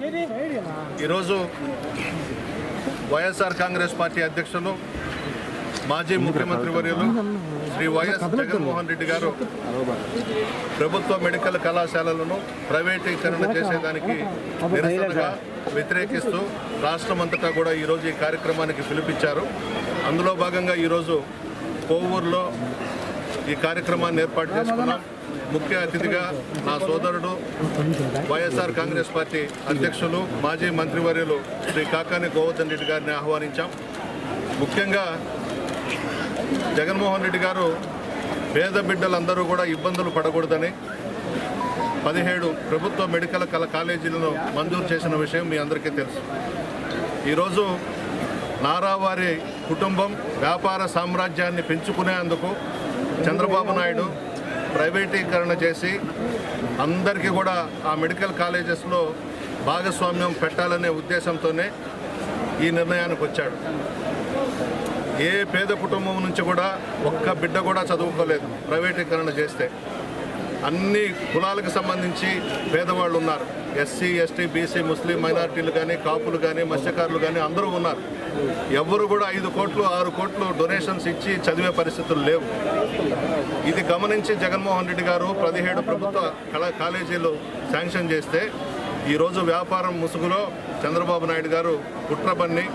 ఈరోజు వైఎస్ఆర్ కాంగ్రెస్ పార్టీ అధ్యక్షులు మాజీ ముఖ్యమంత్రి వర్యులు శ్రీ వైఎస్ జగన్మోహన్ రెడ్డి గారు ప్రభుత్వ మెడికల్ కళాశాలలను ప్రైవేటీకరణ చేసేదానికి నిరసనగా వ్యతిరేకిస్తూ రాష్ట్రమంతటా కూడా ఈరోజు ఈ కార్యక్రమానికి పిలిపించారు అందులో భాగంగా ఈరోజు కోవూరులో ఈ కార్యక్రమాన్ని ఏర్పాటు చేసుకున్నాం ముఖ్య అతిథిగా నా సోదరుడు వైఎస్ఆర్ కాంగ్రెస్ పార్టీ అధ్యక్షులు మాజీ మంత్రివర్యులు శ్రీ కాకాని గోవర్ధన్ రెడ్డి గారిని ఆహ్వానించాం. ముఖ్యంగా జగన్మోహన్ రెడ్డి గారు పేద బిడ్డలందరూ కూడా ఇబ్బందులు పడకూడదని పదిహేడు ప్రభుత్వ మెడికల్ కళ కాలేజీలను మంజూరు చేసిన విషయం మీ అందరికీ తెలుసు. ఈరోజు నారావారి కుటుంబం వ్యాపార సామ్రాజ్యాన్ని పెంచుకునేందుకు చంద్రబాబు నాయుడు ప్రైవేటీకరణ చేసి అందరికీ కూడా ఆ మెడికల్ కాలేజెస్లో భాగస్వామ్యం పెట్టాలనే ఉద్దేశంతోనే ఈ నిర్ణయానికి వచ్చాడు. ఏ పేద కుటుంబం నుంచి కూడా ఒక్క బిడ్డ కూడా చదువుకోలేదు ప్రైవేటీకరణ చేస్తే. అన్ని కులాలకు సంబంధించి పేదవాళ్ళు ఉన్నారు. ఎస్సీ ఎస్టీ బీసీ ముస్లిం మైనార్టీలు కానీ కాపులు కానీ మత్స్యకారులు కానీ అందరూ ఉన్నారు. ఎవ్వరు కూడా ఐదు కోట్లు ఆరు కోట్లు డొనేషన్స్ ఇచ్చి చదివే పరిస్థితులు లేవు. ఇది గమనించి జగన్మోహన్ రెడ్డి గారు పదిహేడు ప్రభుత్వ కళా కాలేజీలు శాంక్షన్ చేస్తే ఈరోజు వ్యాపారం ముసుగులో చంద్రబాబు నాయుడు గారు కుట్రబన్ని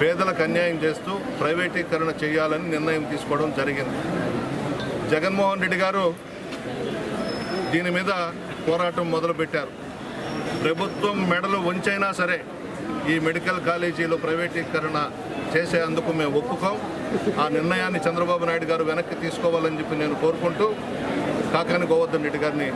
పేదలకు అన్యాయం చేస్తూ ప్రైవేటీకరణ చేయాలని నిర్ణయం తీసుకోవడం జరిగింది. జగన్మోహన్ రెడ్డి గారు దీని మీద పోరాటం మొదలుపెట్టారు. ప్రభుత్వం మెడలు వంచైనా సరే ఈ మెడికల్ కాలేజీలో ప్రైవేటీకరణ చేసేందుకు మేము ఒప్పుకోం. ఆ నిర్ణయాన్ని చంద్రబాబు నాయుడు గారు వెనక్కి తీసుకోవాలని చెప్పి నేను కోరుకుంటూ కాకాని గోవర్ధన్ రెడ్డి గారిని